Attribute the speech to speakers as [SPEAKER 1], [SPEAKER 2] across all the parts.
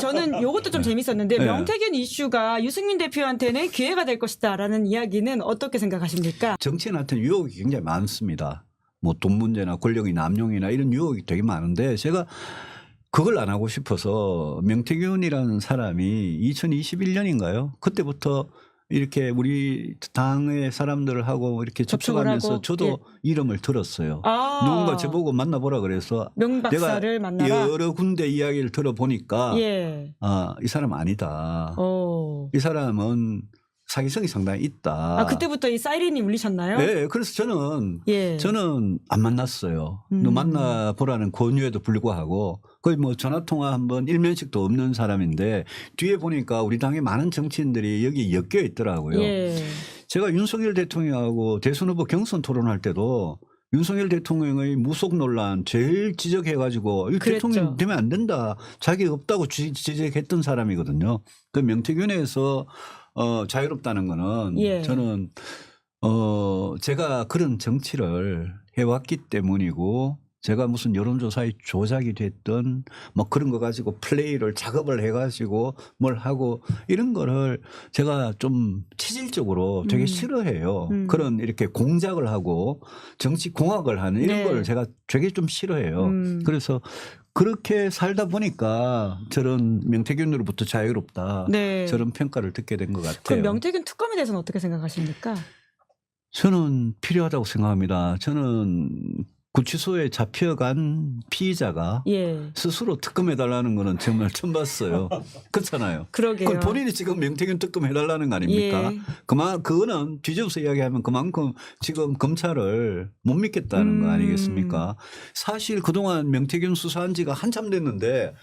[SPEAKER 1] 저는 요것도 좀 재밌었는데
[SPEAKER 2] 네.
[SPEAKER 1] 명태균 이슈가 유승민 대표한테는 기회가 될 것이다라는 이야기는 어떻게 생각하십니까?
[SPEAKER 2] 정치인한테는 유혹이 굉장히 많습니다. 뭐 돈 문제나 권력의 남용이나 이런 유혹이 되게 많은데 제가 그걸 안 하고 싶어서 명태균이라는 사람이 2021년인가요? 그때부터 이렇게 우리 당의 사람들하고 이렇게
[SPEAKER 1] 접촉을
[SPEAKER 2] 접촉하면서
[SPEAKER 1] 하고,
[SPEAKER 2] 저도
[SPEAKER 1] 예.
[SPEAKER 2] 이름을 들었어요.
[SPEAKER 1] 아,
[SPEAKER 2] 누군가 저보고 만나보라 그래서
[SPEAKER 1] 명 박사를 만나라.
[SPEAKER 2] 여러 군데 이야기를 들어보니까
[SPEAKER 1] 예.
[SPEAKER 2] 아, 이 사람 아니다.
[SPEAKER 1] 어.
[SPEAKER 2] 이 사람은 사기성이 상당히 있다.
[SPEAKER 1] 아 그때부터 이 사이렌이 울리셨나요?
[SPEAKER 2] 네, 그래서 저는
[SPEAKER 1] 예.
[SPEAKER 2] 저는 안 만났어요.
[SPEAKER 1] 음.
[SPEAKER 2] 너 만나 보라는 권유에도 불구하고 거의 뭐 전화 통화 한번 일면식도 없는 사람인데 뒤에 보니까 우리 당의 많은 정치인들이 여기 엮여 있더라고요.
[SPEAKER 1] 예.
[SPEAKER 2] 제가 윤석열 대통령하고 대선 후보 경선 토론할 때도 윤석열 대통령의 무속 논란 제일 지적해가지고 이. 대통령 되면 안 된다. 자기 없다고 지- 지적했던 사람이거든요. 그 명태균에서 어, 자유롭다는 거는
[SPEAKER 1] 예.
[SPEAKER 2] 저는 어, 제가 그런 정치를 해왔기 때문이고 제가 무슨 여론조사에 조작이 됐던 뭐 그런 거 가지고 플레이를 작업을 해가지고 뭘 하고 이런 거를 제가 좀 체질적으로 되게
[SPEAKER 1] 음.
[SPEAKER 2] 싫어해요.
[SPEAKER 1] 음.
[SPEAKER 2] 그런 이렇게 공작을 하고 정치 공학을 하는 이런
[SPEAKER 1] 네.
[SPEAKER 2] 걸 제가 되게 좀 싫어해요.
[SPEAKER 1] 음.
[SPEAKER 2] 그래서 그렇게 살다 보니까 저런 명태균으로부터 자유롭다.
[SPEAKER 1] 네.
[SPEAKER 2] 저런 평가를 듣게 된 것 같아요.
[SPEAKER 1] 그럼 명태균 특검에 대해서는 어떻게 생각하십니까?
[SPEAKER 2] 저는 필요하다고 생각합니다. 저는 구치소에 잡혀간 피의자가
[SPEAKER 1] 예.
[SPEAKER 2] 스스로 특검해달라는 거는 정말 처음 봤어요. 그렇잖아요.
[SPEAKER 1] 그러게요.
[SPEAKER 2] 그 본인이 지금 명태균 특검해달라는 거 아닙니까?
[SPEAKER 1] 예.
[SPEAKER 2] 그만 그거는 뒤집어서 이야기하면 그만큼 지금 검찰을 못 믿겠다는 거
[SPEAKER 1] 음.
[SPEAKER 2] 아니겠습니까? 사실 그동안 명태균 수사한 지가 한참 됐는데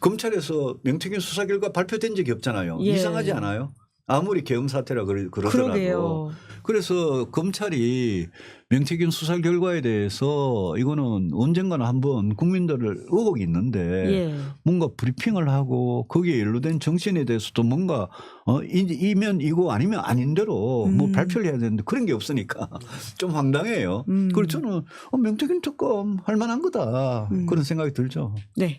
[SPEAKER 2] 검찰에서 명태균 수사 결과 발표된 적이 없잖아요.
[SPEAKER 1] 예.
[SPEAKER 2] 이상하지 않아요? 아무리 계엄 사태라 그러- 그러더라도
[SPEAKER 1] 그러게요.
[SPEAKER 2] 그래서 검찰이 명태균 수사 결과에 대해서 이거는 언젠가는 한번 국민들을 의혹이 있는데
[SPEAKER 1] 예.
[SPEAKER 2] 뭔가 브리핑을 하고 거기에 연루된 정신에 대해서도 뭔가 어 이- 이면 이거 아니면 아닌 대로 뭐
[SPEAKER 1] 음.
[SPEAKER 2] 발표를 해야 되는데 그런 게 없으니까 좀 황당해요.
[SPEAKER 1] 음.
[SPEAKER 2] 그리고 저는 어, 명태균 특검 할 만한 거다
[SPEAKER 1] 음.
[SPEAKER 2] 그런 생각이 들죠.
[SPEAKER 1] 네.